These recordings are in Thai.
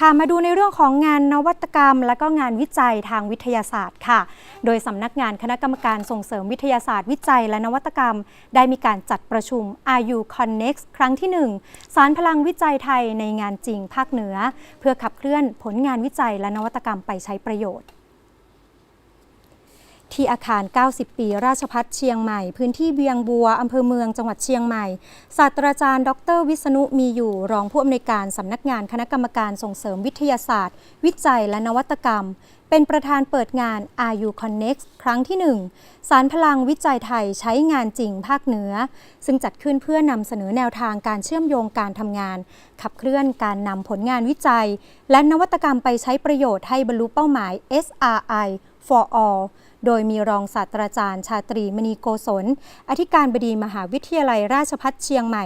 ค่ะมาดูในเรื่องของงานนวัตกรรม และก็งานวิจัยทางวิทยาศาสตร์ค่ะ โดยสำนักงานคณะกรรมการส่งเสริมวิทยาศาสตร์ วิจัยและนวัตกรรม ได้มีการจัดประชุม RU Connect ครั้งที่ 1 สารพลังวิจัยไทยในงานจริงภาคเหนือ เพื่อขับเคลื่อนผลงานวิจัยและนวัตกรรมไปใช้ประโยชน์ ที่อาคาร 90 ปี ราชพัฒเชียงใหม่ พื้นที่เบียงบัวอำเภอเมืองจังหวัดเชียงใหม่ ศาสตราจารย์ ดร วิษณุมีอยู่รองผู้อำนวยการสำนักงานคณะกรรมการส่งเสริมวิทยาศาสตร์ วิจัยและนวัตกรรม เป็นประธานเปิดงาน RU Connect ครั้งที่ 1 สารพลังวิจัยไทยใช้งานจริงภาคเหนือ ซึ่งจัดขึ้นเพื่อนำเสนอแนวทางการเชื่อมโยงการทำงาน ขับเคลื่อนการนำผลงานวิจัย และนวัตกรรมไปใช้ประโยชน์ให้บรรลุเป้าหมาย SRI for all โดยมีรองศาสตราจารย์ชาตรีมณีโกศล อธิการบดีมหาวิทยาลัยราชพัฒเชียงใหม่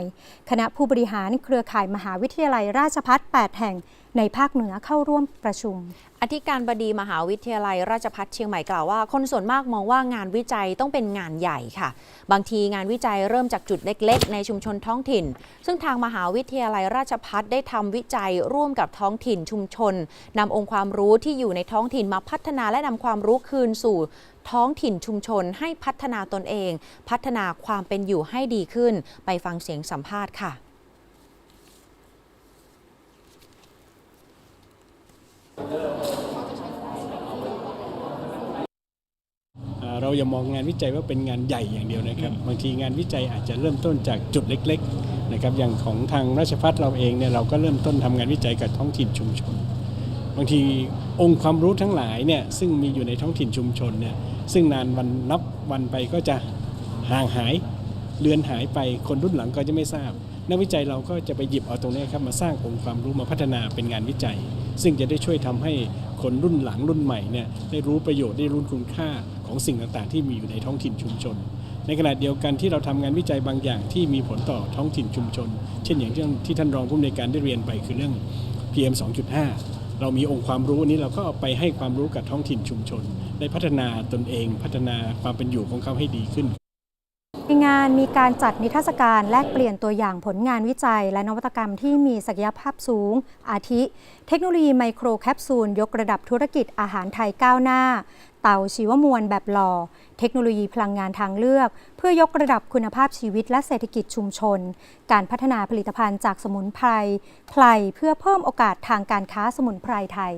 คณะผู้บริหารเครือข่ายมหาวิทยาลัยราชพัฒ8แห่งในภาคเหนือเข้าร่วมประชุม อธิการบดีมหาวิทยาลัยราชภัฏเชียงใหม่กล่าวว่า คนส่วนมากมองว่างานวิจัยต้องเป็นงานใหญ่ค่ะ บางทีงานวิจัยเริ่มจากจุดเล็ก ๆ ในชุมชนท้องถิ่น ซึ่งทางมหาวิทยาลัยราชภัฏได้ทำวิจัยร่วมกับท้องถิ่นชุมชนนำองค์ความรู้ที่อยู่ในท้องถิ่นมาพัฒนาและนำความรู้คืนสู่ท้องถิ่นชุมชนให้พัฒนาตนเอง พัฒนาความเป็นอยู่ให้ดีขึ้น ไปฟังเสียงสัมภาษณ์ค่ะ อ่า เราอย่ามองงานวิจัยว่าเป็นงานใหญ่อย่างเดียวนะครับ บางทีงานวิจัยอาจจะเริ่มต้นจากจุดเล็กๆนะครับอย่างของทางราชพัฒเราเองเนี่ยเราก็เริ่มต้นทำงานวิจัยกับท้องถิ่นชุมชน บางทีองค์ความรู้ทั้งหลายเนี่ยซึ่งมีอยู่ในท้องถิ่นชุมชนเนี่ยซึ่งนานวันนับวันไปก็จะห่างหายเลือนหายไปคนรุ่นหลังก็จะไม่ทราบ นักวิจัยเราก็จะไปหยิบเอาตรงนี้ครับมาสร้างองค์ความรู้มาพัฒนาเป็นงานวิจัย ซึ่งจะได้ช่วยทำให้คนรุ่นหลังรุ่นใหม่เนี่ยได้รู้ประโยชน์ได้รู้คุณค่า ของสิ่งต่างๆ ที่มีอยู่ในท้องถิ่นชุมชน ในขณะเดียวกันที่เราทำงานวิจัยบางอย่างที่มีผลต่อท้องถิ่นชุมชน เช่นอย่างที่ท่านรองผู้อำนวยการได้เรียนไปคือเรื่อง PM 2.5 เรามีองค์ความรู้นี้เราก็เอาไปให้ความรู้กับท้องถิ่นชุมชน ได้พัฒนาตนเองพัฒนาความเป็นอยู่ของเขาให้ดีขึ้น ในงานมีการจัดนิทรรศการแลกเปลี่ยนตัวอย่างผลงานวิจัย และนวัตกรรมที่มีศักยภาพสูง อาทิ เทคโนโลยีไมโครแคปซูล ยกระดับธุรกิจอาหารไทยก้าวหน้า เต่าชีวมวลแบบหล่อ เทคโนโลยีพลังงานทางเลือก เพื่อยกระดับคุณภาพชีวิตและเศรษฐกิจชุมชน การพัฒนาผลิตภัณฑ์จากสมุนไพรไพรเพื่อเพิ่มโอกาสทางการค้าสมุนไพรไทย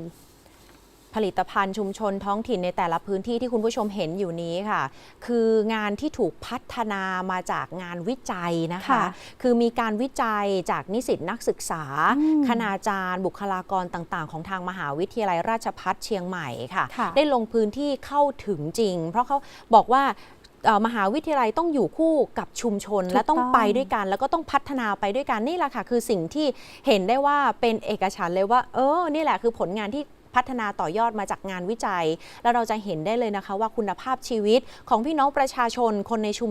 ผลิตภัณฑ์ชุมชนท้องถิ่นในแต่ละพื้นที่ที่คุณผู้ชมเห็นอยู่นี้ค่ะ คืองานที่ถูกพัฒนามาจากงานวิจัยนะคะค่ะคือมีการวิจัยจากนิสิตนักศึกษาอืมคณาจารย์ บุคลากรต่าง ๆ ของทางมหาวิทยาลัยราชภัฏเชียงใหม่ค่ะค่ะ ได้ลงพื้นที่เข้าถึงจริง เพราะเขาบอกว่าเอ่อมหาวิทยาลัยต้องอยู่คู่กับชุมชนถูกและต้องต้องไปด้วยกัน แล้วก็ต้องพัฒนาไปด้วยกันนี่แหละค่ะ คือสิ่งที่เห็นได้ว่าเป็นเอกฉันท์เลยว่า เออ นี่แหละคือผลงานที่ พัฒนาต่อยอดมาจากงานวิจัย แล้วเราจะเห็นได้เลยนะคะว่าคุณภาพชีวิตของพี่น้องประชาชนคนในชุม